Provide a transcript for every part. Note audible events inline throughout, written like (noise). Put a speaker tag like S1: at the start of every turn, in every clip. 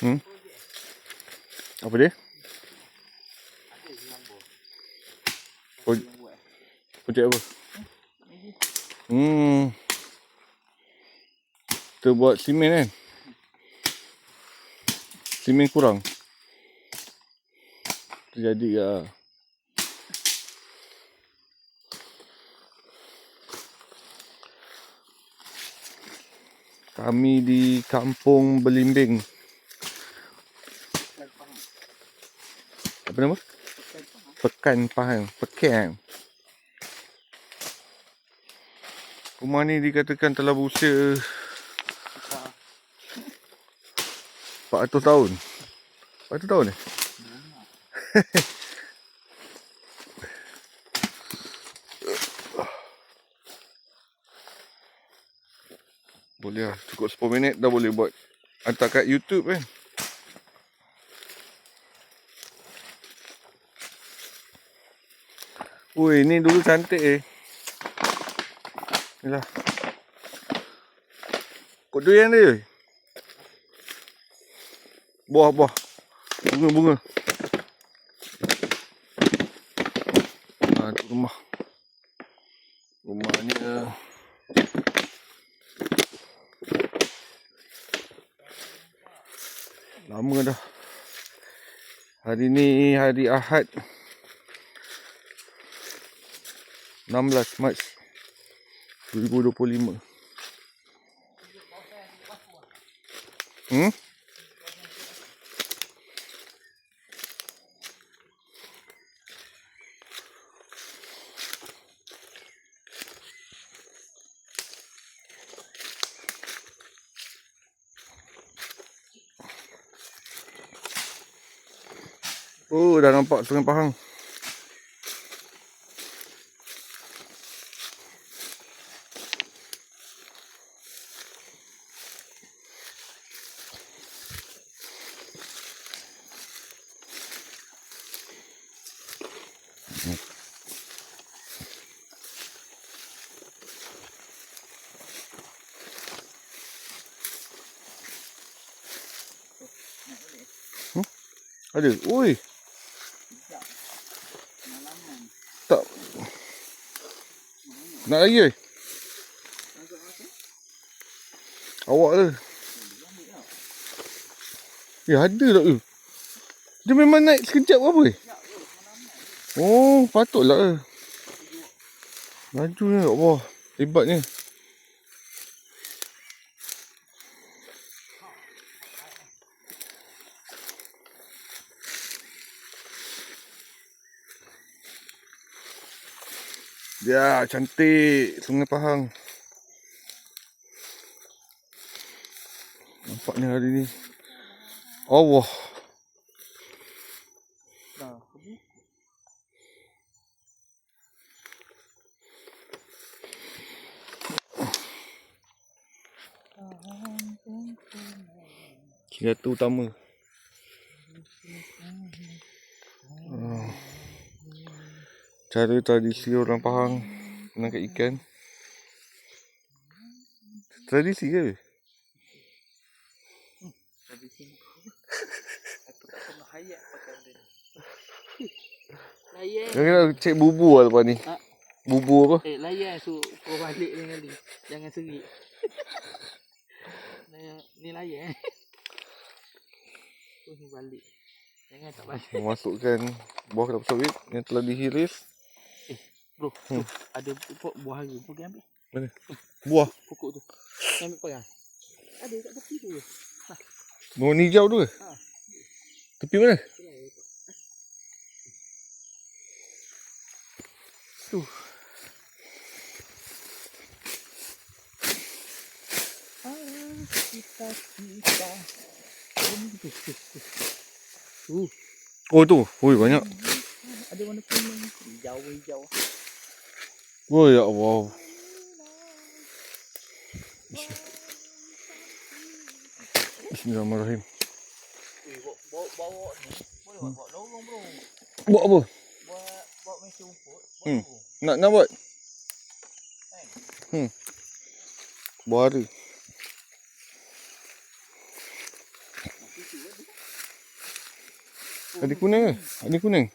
S1: Hmm? Apa dia? Pro- Projek apa? Hmm. Kita buat simen kan? Simen kurang. Terjadi ya. Kami di Kampung Belimbing. Apa nama? Pekan Pahang. Pekan. Rumah ni dikatakan telah berusia 400 tahun. 400 tahun ni? (laughs) boleh lah. Cukup 10 minit dah boleh buat. Hantar kat YouTube kan. Ui, ni dulu cantik eh. Ni lah. Kok durian dia? Buah, buah. Bunga, bunga. Ha, tu rumah. Rumahnya. Lama dah. Hari ni hari Ahad. 16 Mac 2025. Hmm? Oh, dah nampak Sungai Pahang. Ada. Oi. Tak. Nak lagi oi. Awak tu. Ya ada tak tu. Dia memang naik sekejap ke apa? eh? Oh, patutlah. eh. Laju ni kat bawah. Hebatnya. Ya, cantik Sungai Pahang. Nampak ni hari ni. Allah. Senjata utama. Cara tradisi orang Pahang menangkap ikan. Tradisi ke?
S2: Tradisi. Aku tak pernah hayat pakai benda ni. Layan.
S1: Kau kena cek bubu lah lepas ni.
S2: Ha?
S1: Bubu apa?
S2: Eh, layan suruh kau balik ni kali. Jangan serik. Ni layan. Ni balik. Jangan tak balik.
S1: Memasukkan buah kelapa sawit yang telah dihiris.
S2: Bro,
S1: Hmm.
S2: tu, ada pokok buah hari. Kau pergi ambil
S1: Buah.
S2: pokok tu. Kau ambil pegang. Ada kat tepi tu.
S1: Buah hijau tu ke?
S2: Ha.
S1: Tepi mana?
S2: Tu. Kita kita. Tu, tu, tu. Tu.
S1: Oh tu. Oi banyak.
S2: Ada warna kuning, hijau,
S1: Oh ya Allah. Bismillahirrahmanirrahim.
S2: Boleh buat.
S1: Buat apa?
S2: Buat, bawa mesin rumput. Buat
S1: Hmm.
S2: lorong.
S1: Nak nak buat? Hmm.
S2: Tu
S1: Ada kuning ke? Ada kuning.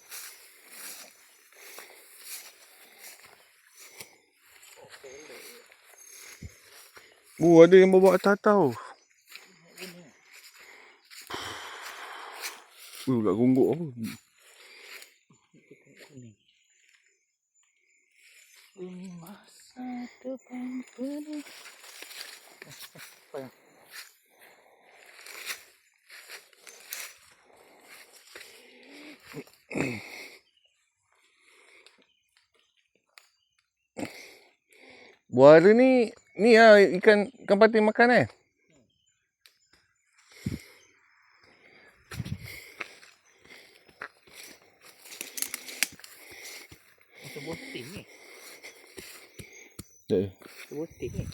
S1: Oh, ada yang bawa atas tau. Uh, kat gonggok apa?
S2: Apa yang?
S1: Buara ni, ni lah ikan, ikan patin makan eh.
S2: Macam boting ni.
S1: Je.
S2: Boting ni.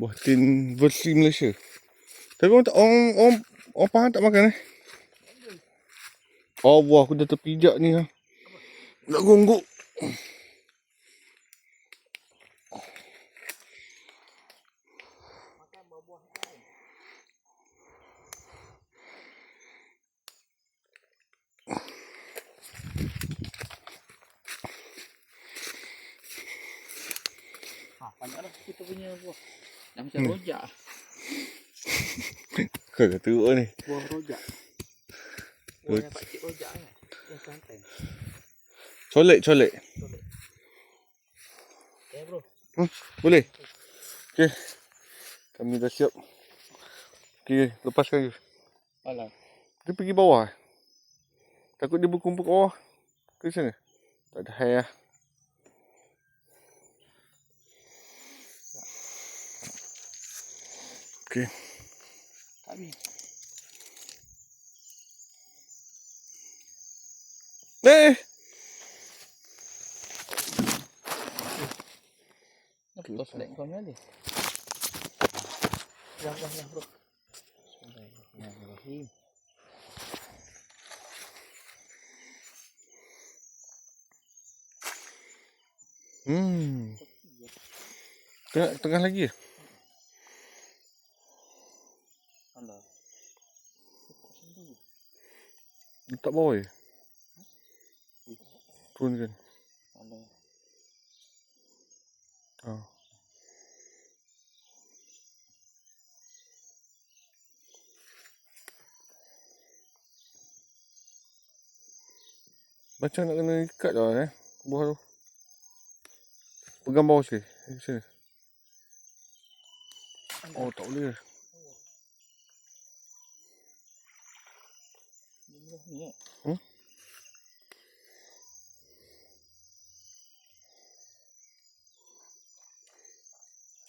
S1: Buah tin versi Malaysia. Tapi orang tak, orang, orang, orang Pahang tak makan eh. Oh, buah aku dah terpijak ni lah. Nak gonggok.
S2: Banyaklah kita punya buah. Dah macam
S1: Hmm.
S2: rojak. (laughs)
S1: Kau dah teruk ni.
S2: Buah rojak. Buah yang pakcik rojak kan. Yang santai.
S1: Colek, colek.
S2: Ya bro.
S1: Boleh? Okey. Kami dah siap. Okey, lepaskan je.
S2: Alah.
S1: Dia pergi bawah. eh? Takut dia berkumpul kat bawah. Ke sana? Tak ada hai lah. Eh!
S2: Yang, yang bro. Bismillahirrahmanirrahim.
S1: Hmm. Tengah, tengah lagi ya?
S2: Alah. Kau sendiri.
S1: Letak bawah je? Turunkan.
S2: Alah.
S1: Oh. Macam nak kena ikat dah eh. Buah tu. Pegang bawah sikit. Sini. Oh tak boleh.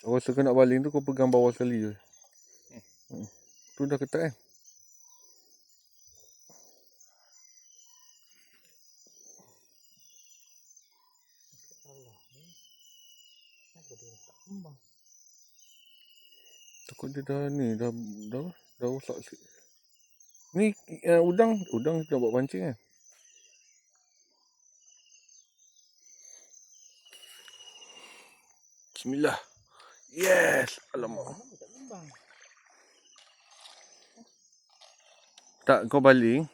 S1: Aku rasa kau nak baling tu kau pegang bawah sekali je. Hmm. Tu dah ketat kan? Takut dia dah ni dah dah dah rosak sikit. Ni uh, udang udang kita buat pancing kan? Bismillah. Yes. Alamak.
S2: Tak
S1: kau baling.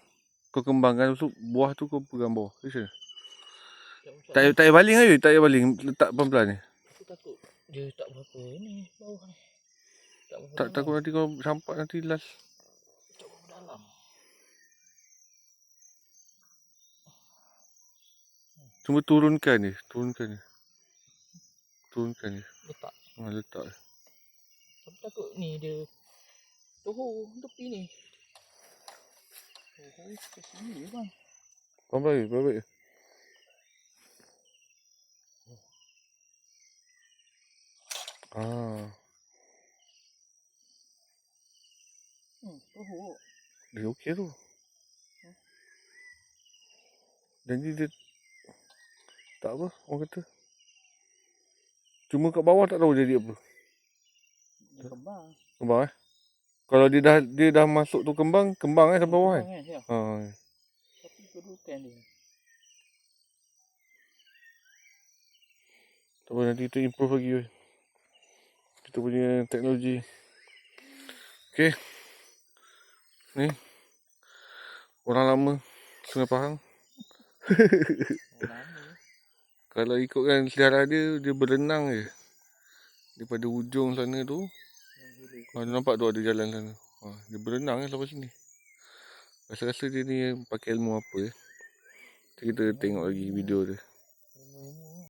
S1: Kau kembangkan tu buah tu kau pegang bawah. Macam mana?
S2: Tak.
S1: Tak payah- tak payah baling aja, tak payah baling. Letak pelan-pelan ni.
S2: Aku takut dia tak berapa ni bawah ni. Tak berapa
S1: Tak takut nanti kau sampai nanti last.
S2: Tak berapa dalam.
S1: Cuma turunkan ni, turunkan ni. Turunkan ni.
S2: Letak.
S1: Ha, letak.
S2: Aku takut ni dia Toho tepi ni. Toho ke sini bang.
S1: Pelan-pelan je, baik-baik je. Ah,
S2: Hmm, toho.
S1: dia okey tu. Jadi dia tak apa orang kata. Cuma kat bawah tak tahu jadi apa.
S2: Kembang.
S1: Kembang eh. Kalau dia dah dia dah masuk tu kembang, kembang eh sampai bawah kan.
S2: Ya.
S1: Ha.
S2: Tapi kedudukan dia.
S1: Tak apa nanti kita improve lagi weh. Kita punya teknologi. Okey. Orang lama Sungai Pahang
S2: Oh, lama.
S1: Kalau ikutkan sejarah dia Dia berenang je. Daripada ujung sana tu ha, Dia nampak tu ada jalan sana. Ha, Dia berenang je sampai sini. Rasa-rasa dia ni pakai ilmu apa ya Kita tengok lagi video dia